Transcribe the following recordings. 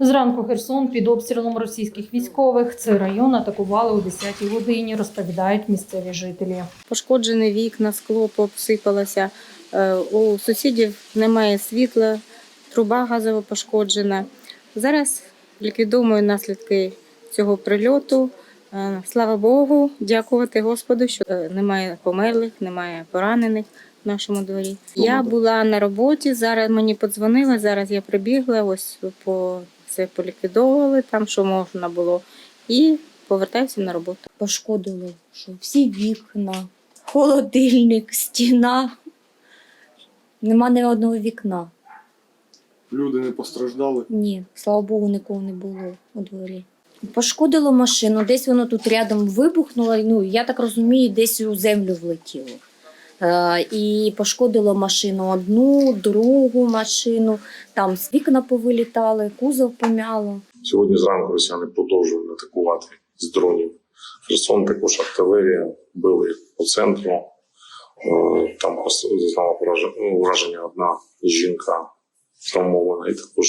Зранку Херсон під обстрілом російських військових. Цей район атакували о 10-й годині, розповідають місцеві жителі. Пошкоджені вікна, скло посипалося. Е, У сусідів немає світла, труба газова пошкоджена. Зараз ліквідуємо наслідки цього прильоту. Е, Слава Богу, дякувати Господу, що е, немає померлих, немає поранених в нашому дворі. Я була на роботі, зараз мені подзвонили, зараз я прибігла, ось по все поліквідовували там, що можна було, і повертаюся на роботу. пошкодило, що всі вікна, холодильник, стіна. Нема ні одного вікна. Люди не постраждали. Ні, слава Богу, нікого не було у дворі. Пошкодило машину, десь воно тут рядом вибухнуло. Ну, я так розумію, десь у землю влетіло. Е, і пошкодило машину одну, другу машину, там з вікна повилітали, кузов помяло. Сьогодні зранку росіяни продовжують атакувати з дронів. Херсон також артилерія били по центру. Е, Там зазнала ну, ураження одна жінка травмована, і також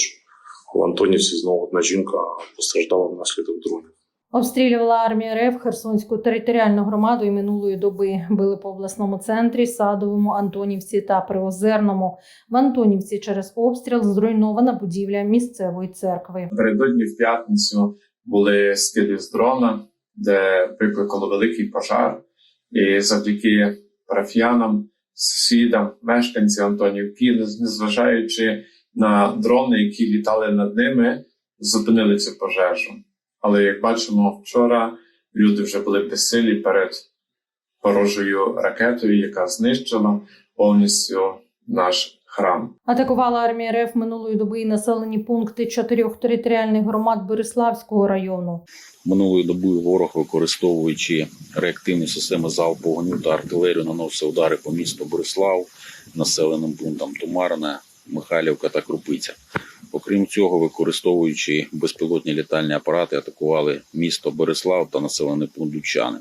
в Антонівці знову одна жінка постраждала внаслідок дронів. Обстрілювала армія РФ Херсонську територіальну громаду і минулої доби. Били по обласному центрі, Садовому, Антонівці та Приозерному. В Антонівці через обстріл зруйнована будівля місцевої церкви. Напередодні в п'ятницю були скиди з дрона, де викликало великий пожар. І завдяки парафіянам, сусідам, мешканцям Антонівки, незважаючи на дрони, які літали над ними, зупинили цю пожежу. Але як бачимо, вчора люди вже були безсилі перед ворожою ракетою, яка знищила повністю наш храм. Атакувала армія РФ минулої доби і населені пункти чотирьох територіальних громад Береславського району. Минулої доби ворог, використовуючи реактивні системи залпового вогню та артилерію, наносив удари по місту Борислав, населеним пунктам Тумарне, Михайлівка та Крупиця. Окрім цього, використовуючи безпілотні літальні апарати, атакували місто Борислав та населений пункт Дучани.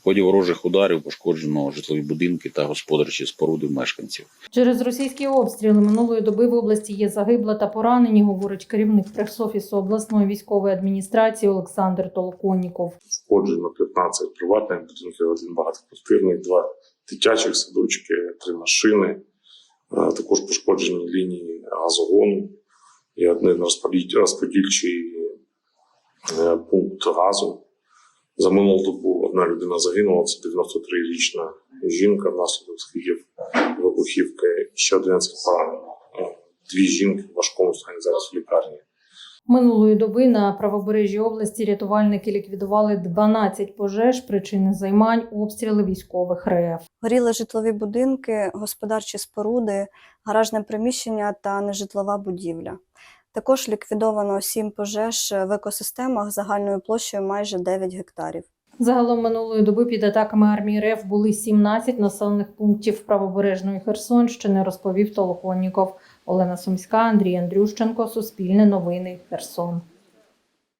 В ході ворожих ударів пошкоджено житлові будинки та господарчі споруди мешканців. Через російські обстріли минулої доби в області є загибла та поранені, говорить керівник прес-офісу обласної військової адміністрації Олександр Толоконніков. Пошкоджено 15 приватних будинків, один багатоквартирний, два дитячих садочки, три машини. Також пошкоджені лінії газогону і один розподіл- розподільчий е, пункт газу. За минулу добу одна людина загинула, це 93-річна жінка внаслідок східів вибухівки, ще 11 поранено. Е, Дві жінки в важкому стані зараз в лікарні. Минулої доби на правобережжі області рятувальники ліквідували 12 пожеж, причини займань, обстріли військових РФ. Горіли житлові будинки, господарчі споруди, гаражне приміщення та нежитлова будівля. Також ліквідовано сім пожеж в екосистемах загальною площею майже 9 гектарів. Загалом минулої доби під атаками армії РФ були 17 населених пунктів правобережної Херсонщини, розповів Толоконніков. Олена Сумська, Андрій Андрющенко, Суспільне новини, Херсон.